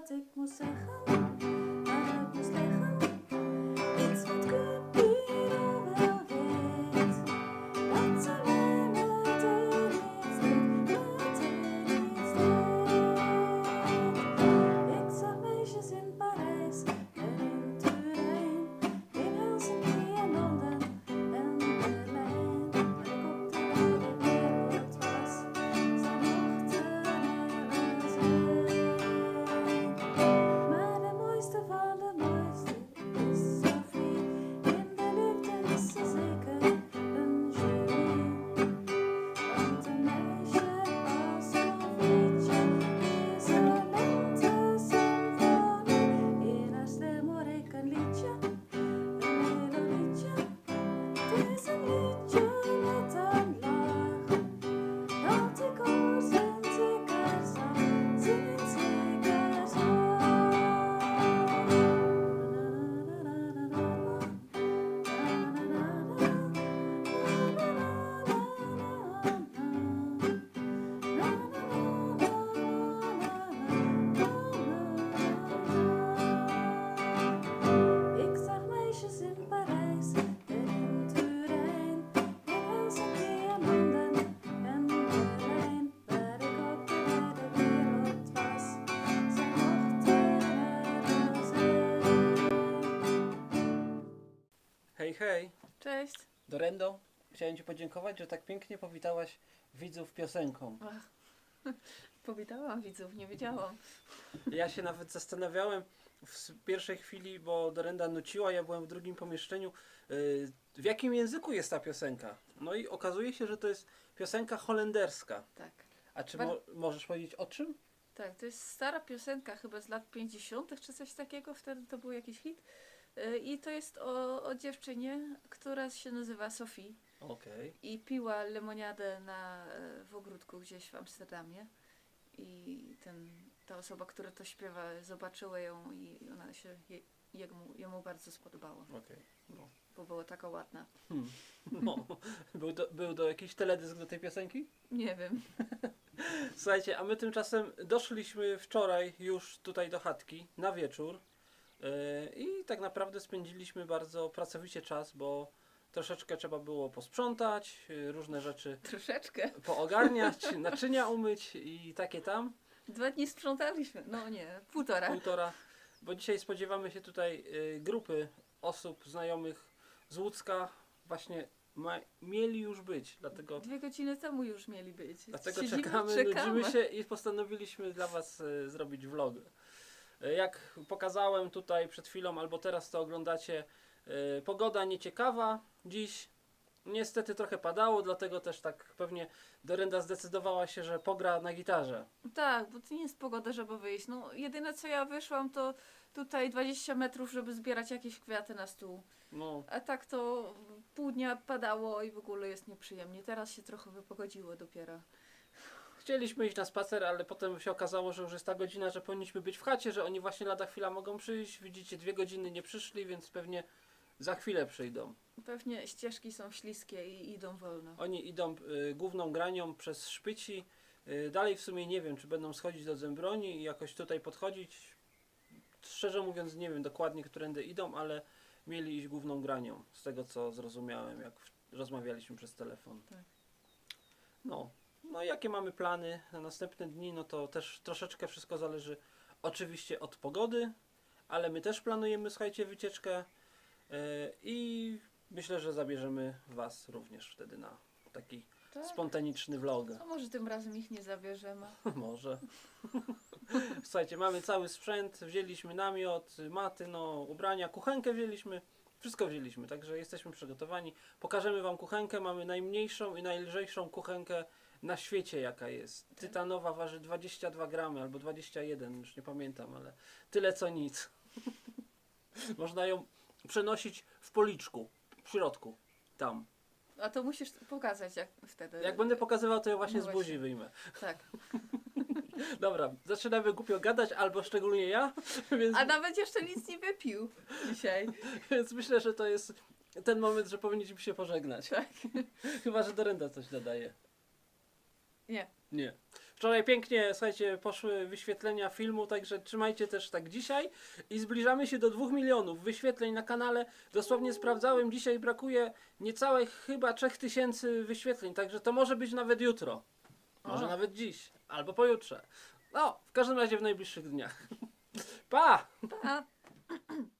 dat ik moest zeggen. Hej, Cześć. Dorendo. Chciałem Ci podziękować, że tak pięknie powitałaś widzów piosenką. Ach, powitałam widzów, nie wiedziałam. Ja się nawet zastanawiałem w pierwszej chwili, bo Dorenda nuciła, ja byłem w drugim pomieszczeniu, yy, w jakim języku jest ta piosenka. No i okazuje się, że to jest piosenka holenderska. Tak. A czy mo- możesz powiedzieć o czym? Tak, to jest stara piosenka chyba z lat 50. czy coś takiego, wtedy to był jakiś hit. Y, I to jest o, o dziewczynie, która się nazywa Sophie Okej. i piła lemoniadę na, e, w ogródku gdzieś w Amsterdamie. I ten, ta osoba, która to śpiewa, zobaczyła ją i ona się je, jemu, jemu bardzo spodobała, Okej. No. bo była taka ładna. Hmm. no. Był, do, był do jakiś teledysk do tej piosenki? Nie wiem. Słuchajcie, a my tymczasem doszliśmy wczoraj już tutaj do chatki na wieczór i tak naprawdę spędziliśmy bardzo pracowicie czas, bo troszeczkę trzeba było posprzątać, yy, różne rzeczy Troszeczkę. poogarniać, naczynia umyć i takie tam, Dwa dni sprzątaliśmy. No nie, półtora. półtora, bo dzisiaj spodziewamy się tutaj yy, grupy osób znajomych z Łódzka, właśnie ma, mieli już być, dlatego Dwie godziny temu już mieli być. Dlatego Siedzimy, czekamy, nudzimy się i postanowiliśmy dla Was e, zrobić vlog. E, Jak pokazałem tutaj przed chwilą, albo teraz to oglądacie, e, pogoda nieciekawa dziś. Niestety trochę padało, dlatego też tak pewnie Dorenda zdecydowała się, że pogra na gitarze. Tak, bo to nie jest pogoda, żeby wyjść. No, jedyne co ja wyszłam to tutaj 20 metrów, żeby zbierać jakieś kwiaty na stół. No, A tak to pół dnia padało i w ogóle jest nieprzyjemnie. Teraz się trochę wypogodziło dopiero. Chcieliśmy iść na spacer, ale potem się okazało, że już jest ta godzina, że powinniśmy być w chacie, że oni właśnie lada chwila mogą przyjść. Widzicie, dwie godziny nie przyszli, więc pewnie za chwilę przyjdą. Pewnie ścieżki są śliskie i idą wolno. Oni idą y, główną granią przez Szpyci. Y, dalej w sumie nie wiem, czy będą schodzić do Zębroni i jakoś tutaj podchodzić. Szczerze mówiąc nie wiem dokładnie, którędy idą, ale mieli iść główną granią, z tego co zrozumiałem, jak w- rozmawialiśmy przez telefon. Tak. No, no jakie mamy plany na następne dni, no to też troszeczkę wszystko zależy oczywiście od pogody, ale my też planujemy, słuchajcie, wycieczkę y, i myślę, że zabierzemy Was również wtedy na taki Tak? spontaniczny vlog. A może tym razem ich nie zabierzemy? Może. Słuchajcie, mamy cały sprzęt, wzięliśmy namiot, maty, no, ubrania, kuchenkę wzięliśmy, wszystko wzięliśmy, także jesteśmy przygotowani. Pokażemy Wam kuchenkę, mamy najmniejszą i najlżejszą kuchenkę na świecie jaka jest. Tytanowa waży 22 gramy albo 21, już nie pamiętam, ale tyle co nic. Można ją przenosić w policzku, w środku, tam. A to musisz pokazać jak wtedy. Jak będę pokazywał, to ja właśnie No z buzi wyjmę. Tak. Dobra, zaczynamy głupio gadać, albo szczególnie ja, więc, A nawet jeszcze nic nie wypił dzisiaj. więc myślę, że to jest ten moment, że powinniśmy się pożegnać. Tak. Chyba, że Dorenda coś dodaje. Nie. Nie. Wczoraj pięknie, słuchajcie, poszły wyświetlenia filmu, także trzymajcie też tak dzisiaj. I zbliżamy się do 2 milionów wyświetleń na kanale. Dosłownie sprawdzałem, dzisiaj brakuje niecałych chyba 3000 wyświetleń, także to może być nawet jutro. Może nawet dziś, albo pojutrze. No, w każdym razie w najbliższych dniach. Pa! Pa!